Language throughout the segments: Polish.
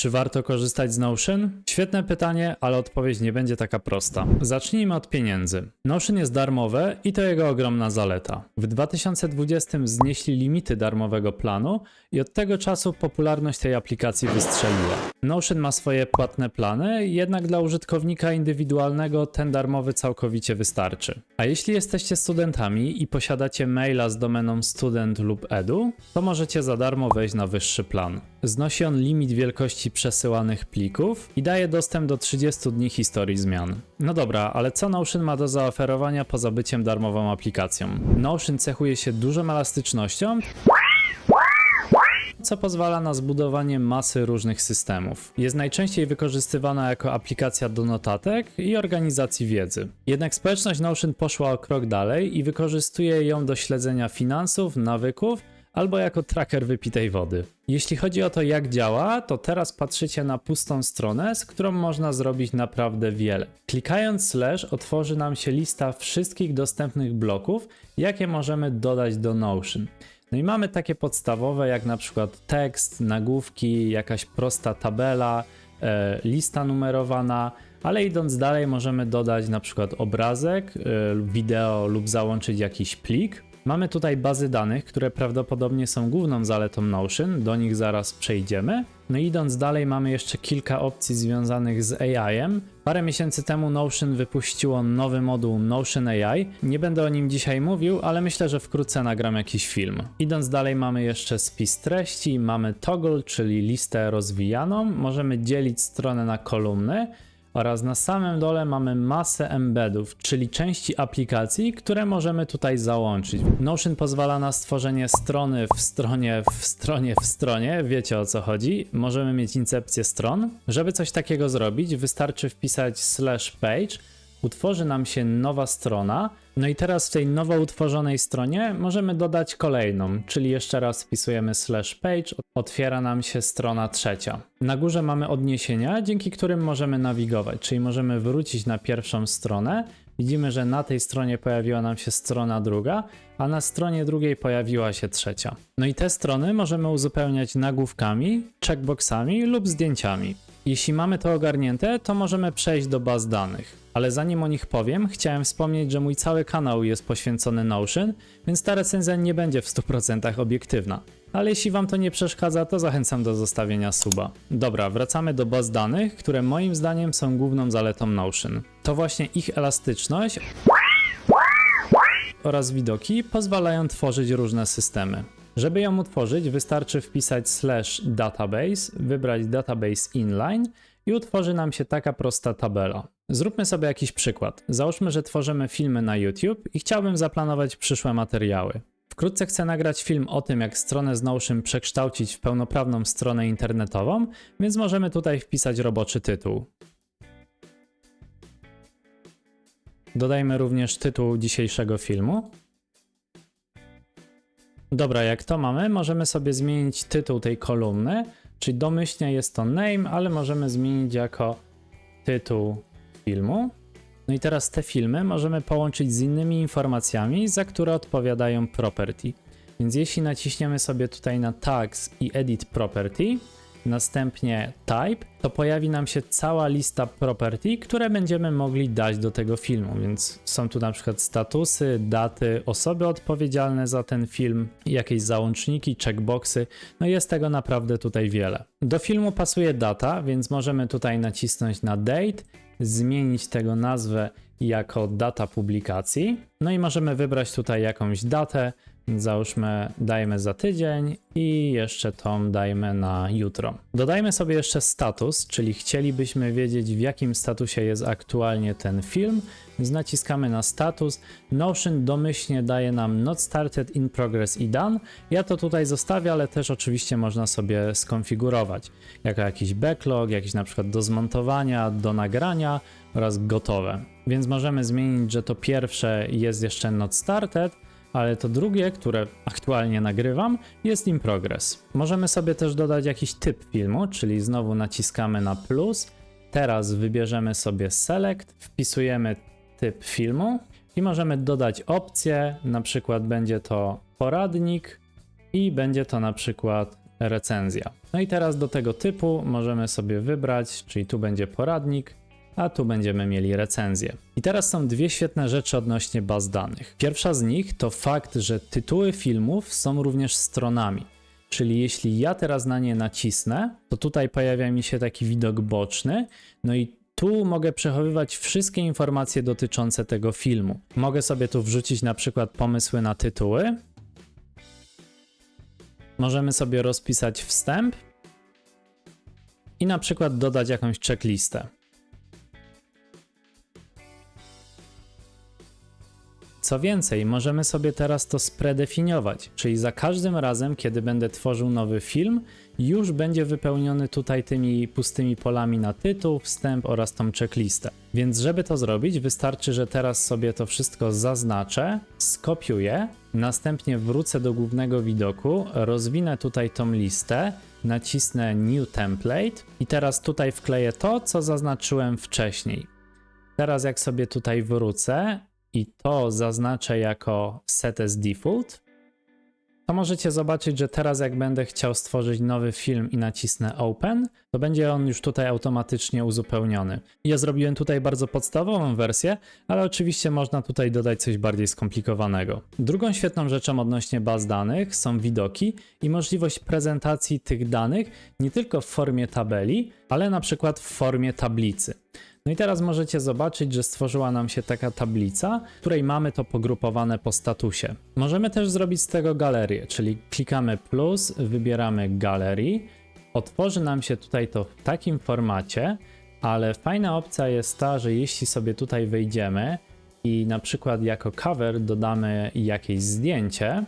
Czy warto korzystać z Notion? Świetne pytanie, ale odpowiedź nie będzie taka prosta. Zacznijmy od pieniędzy. Notion jest darmowe i to jego ogromna zaleta. W 2020 znieśli limity darmowego planu i od tego czasu popularność tej aplikacji wystrzeliła. Notion ma swoje płatne plany, jednak dla użytkownika indywidualnego ten darmowy całkowicie wystarczy. A jeśli jesteście studentami i posiadacie maila z domeną student lub edu, to możecie za darmo wejść na wyższy plan. Znosi on limit wielkości przesyłanych plików i daje dostęp do 30 dni historii zmian. No dobra, ale co Notion ma do zaoferowania poza byciem darmową aplikacją? Notion cechuje się dużą elastycznością, co pozwala na zbudowanie masy różnych systemów. Jest najczęściej wykorzystywana jako aplikacja do notatek i organizacji wiedzy. Jednak społeczność Notion poszła o krok dalej i wykorzystuje ją do śledzenia finansów, nawyków albo jako tracker wypitej wody. Jeśli chodzi o to, jak działa, to teraz patrzycie na pustą stronę, z którą można zrobić naprawdę wiele. Klikając slash otworzy nam się lista wszystkich dostępnych bloków, jakie możemy dodać do Notion. No i mamy takie podstawowe, jak na przykład tekst, nagłówki, jakaś prosta tabela, e, lista numerowana, ale idąc dalej możemy dodać na przykład obrazek, e, wideo lub załączyć jakiś plik. Mamy tutaj bazy danych, które prawdopodobnie są główną zaletą Notion, do nich zaraz przejdziemy. No idąc dalej mamy jeszcze kilka opcji związanych z AI-em. Parę miesięcy temu Notion wypuściło nowy moduł Notion AI. Nie będę o nim dzisiaj mówił, ale myślę, że wkrótce nagram jakiś film. Idąc dalej mamy jeszcze spis treści, mamy toggle, czyli listę rozwijaną. Możemy dzielić stronę na kolumny oraz na samym dole mamy masę embeddów, czyli części aplikacji, które możemy tutaj załączyć. Notion pozwala na stworzenie strony w stronie w stronie w stronie, wiecie o co chodzi. Możemy mieć incepcję stron. Żeby coś takiego zrobić, wystarczy wpisać slash page, utworzy nam się nowa strona. No i teraz w tej nowo utworzonej stronie możemy dodać kolejną, czyli jeszcze raz wpisujemy slash page, otwiera nam się strona trzecia. Na górze mamy odniesienia, dzięki którym możemy nawigować, czyli możemy wrócić na pierwszą stronę. Widzimy, że na tej stronie pojawiła nam się strona druga, a na stronie drugiej pojawiła się trzecia. No i te strony możemy uzupełniać nagłówkami, checkboxami lub zdjęciami. Jeśli mamy to ogarnięte, to możemy przejść do baz danych. Ale zanim o nich powiem, chciałem wspomnieć, że mój cały kanał jest poświęcony Notion, więc ta recenzja nie będzie w 100% obiektywna. Ale jeśli Wam to nie przeszkadza, to zachęcam do zostawienia suba. Dobra, wracamy do baz danych, które moim zdaniem są główną zaletą Notion. To właśnie ich elastyczność oraz widoki pozwalają tworzyć różne systemy. Żeby ją utworzyć, wystarczy wpisać slash database, wybrać database inline i utworzy nam się taka prosta tabela. Zróbmy sobie jakiś przykład. Załóżmy, że tworzymy filmy na YouTube i chciałbym zaplanować przyszłe materiały. Wkrótce chcę nagrać film o tym, jak stronę z Notion przekształcić w pełnoprawną stronę internetową, więc możemy tutaj wpisać roboczy tytuł. Dodajmy również tytuł dzisiejszego filmu. Dobra, jak to mamy, możemy sobie zmienić tytuł tej kolumny, czyli domyślnie jest to name, ale możemy zmienić jako tytuł filmu. No i teraz te filmy możemy połączyć z innymi informacjami, za które odpowiadają property. Więc jeśli naciśniemy sobie tutaj na tags i edit property, następnie type, to pojawi nam się cała lista property, które będziemy mogli dać do tego filmu. Więc są tu na przykład statusy, daty, osoby odpowiedzialne za ten film, jakieś załączniki, checkboxy. No jest tego naprawdę tutaj wiele. Do filmu pasuje data, więc możemy tutaj nacisnąć na date, zmienić tego nazwę jako data publikacji. No i możemy wybrać tutaj jakąś datę, Załóżmy, dajmy za tydzień i jeszcze tą dajmy na jutro. Dodajmy sobie jeszcze status, czyli chcielibyśmy wiedzieć, w jakim statusie jest aktualnie ten film, więc naciskamy na status. Notion domyślnie daje nam not started, in progress i done. Ja to tutaj zostawię, ale też oczywiście można sobie skonfigurować jako jakiś backlog, jakiś na przykład do zmontowania, do nagrania oraz gotowe. Więc możemy zmienić, że to pierwsze jest jeszcze not started, ale to drugie, które aktualnie nagrywam, jest in progress. Możemy sobie też dodać jakiś typ filmu, czyli znowu naciskamy na plus. Teraz wybierzemy sobie select, wpisujemy typ filmu i możemy dodać opcję, na przykład będzie to poradnik i będzie to na przykład recenzja. No i teraz do tego typu możemy sobie wybrać, czyli tu będzie poradnik, a tu będziemy mieli recenzję. I teraz są dwie świetne rzeczy odnośnie baz danych. Pierwsza z nich to fakt, że tytuły filmów są również stronami. Czyli jeśli ja teraz na nie nacisnę, to tutaj pojawia mi się taki widok boczny, no i tu mogę przechowywać wszystkie informacje dotyczące tego filmu. Mogę sobie tu wrzucić na przykład pomysły na tytuły. Możemy sobie rozpisać wstęp i na przykład dodać jakąś checklistę. Co więcej, możemy sobie teraz to spredefiniować, czyli za każdym razem, kiedy będę tworzył nowy film, już będzie wypełniony tutaj tymi pustymi polami na tytuł, wstęp oraz tą checklistę. Więc żeby to zrobić, wystarczy, że teraz sobie to wszystko zaznaczę, skopiuję, następnie wrócę do głównego widoku, rozwinę tutaj tą listę, nacisnę New Template i teraz tutaj wkleję to, co zaznaczyłem wcześniej. Teraz jak sobie tutaj wrócę, i to zaznaczę jako set as default, to możecie zobaczyć, że teraz jak będę chciał stworzyć nowy film i nacisnę open, to będzie on już tutaj automatycznie uzupełniony. Ja zrobiłem tutaj bardzo podstawową wersję, ale oczywiście można tutaj dodać coś bardziej skomplikowanego. Drugą świetną rzeczą odnośnie baz danych są widoki i możliwość prezentacji tych danych nie tylko w formie tabeli, ale na przykład w formie tablicy. No i teraz możecie zobaczyć, że stworzyła nam się taka tablica, w której mamy to pogrupowane po statusie. Możemy też zrobić z tego galerię, czyli klikamy plus, wybieramy galerii, otworzy nam się tutaj to w takim formacie, ale fajna opcja jest ta, że jeśli sobie tutaj wejdziemy i na przykład jako cover dodamy jakieś zdjęcie,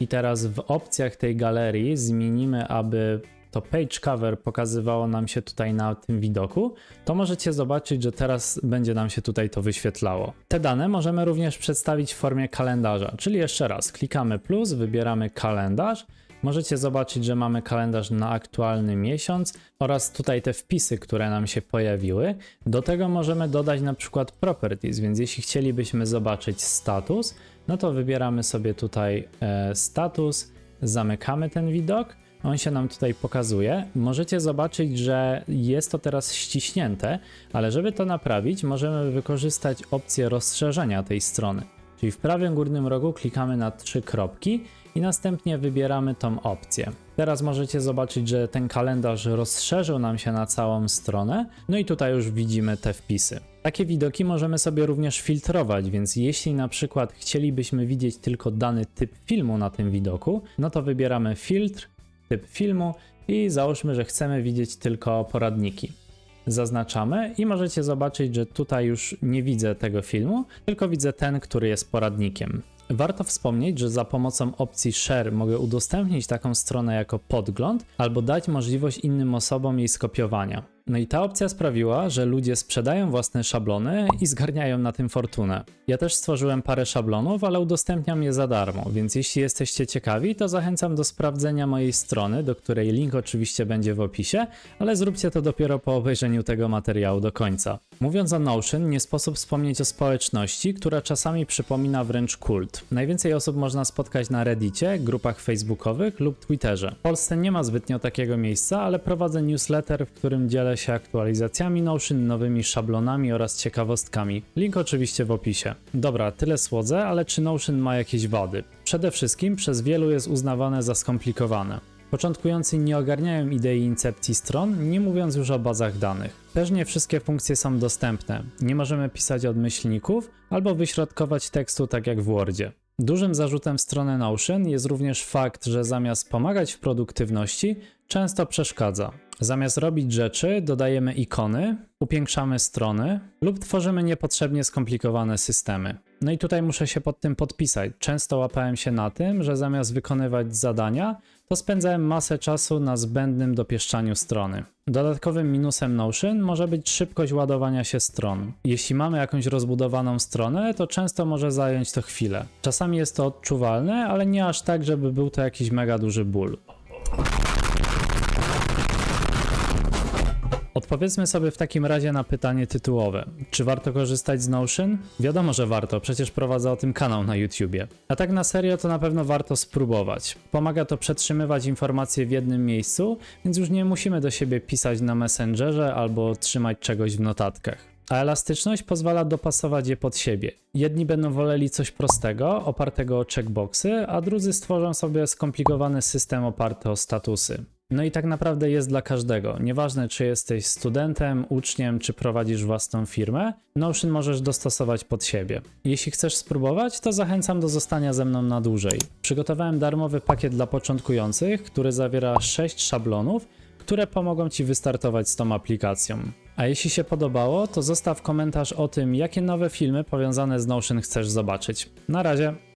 i teraz w opcjach tej galerii zmienimy, aby to page cover pokazywało nam się tutaj na tym widoku, to możecie zobaczyć, że teraz będzie nam się tutaj to wyświetlało. Te dane możemy również przedstawić w formie kalendarza, czyli jeszcze raz klikamy plus, wybieramy kalendarz. Możecie zobaczyć, że mamy kalendarz na aktualny miesiąc oraz tutaj te wpisy, które nam się pojawiły. Do tego możemy dodać na przykład properties, więc jeśli chcielibyśmy zobaczyć status, no to wybieramy sobie tutaj e, status, zamykamy ten widok on się nam tutaj pokazuje. Możecie zobaczyć, że jest to teraz ściśnięte, ale żeby to naprawić, możemy wykorzystać opcję rozszerzenia tej strony. Czyli w prawym górnym rogu klikamy na trzy kropki i następnie wybieramy tą opcję. Teraz możecie zobaczyć, że ten kalendarz rozszerzył nam się na całą stronę, no i tutaj już widzimy te wpisy. Takie widoki możemy sobie również filtrować, więc jeśli na przykład chcielibyśmy widzieć tylko dany typ filmu na tym widoku, no to wybieramy filtr, typ filmu i załóżmy, że chcemy widzieć tylko poradniki. Zaznaczamy i możecie zobaczyć, że tutaj już nie widzę tego filmu, tylko widzę ten, który jest poradnikiem. Warto wspomnieć, że za pomocą opcji Share mogę udostępnić taką stronę jako podgląd albo dać możliwość innym osobom jej skopiowania. No i ta opcja sprawiła, że ludzie sprzedają własne szablony i zgarniają na tym fortunę. Ja też stworzyłem parę szablonów, ale udostępniam je za darmo, więc jeśli jesteście ciekawi, to zachęcam do sprawdzenia mojej strony, do której link oczywiście będzie w opisie, ale zróbcie to dopiero po obejrzeniu tego materiału do końca. Mówiąc o Notion, nie sposób wspomnieć o społeczności, która czasami przypomina wręcz kult. Najwięcej osób można spotkać na Reddicie, grupach facebookowych lub Twitterze. W Polsce nie ma zbytnio takiego miejsca, ale prowadzę newsletter, w którym dzielę się aktualizacjami Notion, nowymi szablonami oraz ciekawostkami. Link oczywiście w opisie. Dobra, tyle słodzę, ale czy Notion ma jakieś wady? Przede wszystkim przez wielu jest uznawane za skomplikowane. Początkujący nie ogarniają idei incepcji stron, nie mówiąc już o bazach danych. Też nie wszystkie funkcje są dostępne. Nie możemy pisać od myślników albo wyśrodkować tekstu tak jak w Wordzie. Dużym zarzutem strony Notion jest również fakt, że zamiast pomagać w produktywności, często przeszkadza. Zamiast robić rzeczy, dodajemy ikony, upiększamy strony lub tworzymy niepotrzebnie skomplikowane systemy. No i tutaj muszę się pod tym podpisać. Często łapałem się na tym, że zamiast wykonywać zadania, to spędzałem masę czasu na zbędnym dopieszczaniu strony. Dodatkowym minusem Notion może być szybkość ładowania się stron. Jeśli mamy jakąś rozbudowaną stronę, to często może zająć to chwilę. Czasami jest to odczuwalne, ale nie aż tak, żeby był to jakiś mega duży ból. Odpowiedzmy sobie w takim razie na pytanie tytułowe. Czy warto korzystać z Notion? Wiadomo, że warto, przecież prowadzę o tym kanał na YouTubie. A tak na serio to na pewno warto spróbować. Pomaga to przetrzymywać informacje w jednym miejscu, więc już nie musimy do siebie pisać na Messengerze albo trzymać czegoś w notatkach. A elastyczność pozwala dopasować je pod siebie. Jedni będą woleli coś prostego, opartego o checkboxy, a drudzy stworzą sobie skomplikowany system oparty o statusy. No i tak naprawdę jest dla każdego. Nieważne, czy jesteś studentem, uczniem, czy prowadzisz własną firmę, Notion możesz dostosować pod siebie. Jeśli chcesz spróbować, to zachęcam do zostania ze mną na dłużej. Przygotowałem darmowy pakiet dla początkujących, który zawiera 6 szablonów, które pomogą Ci wystartować z tą aplikacją. A jeśli się podobało, to zostaw komentarz o tym, jakie nowe filmy powiązane z Notion chcesz zobaczyć. Na razie.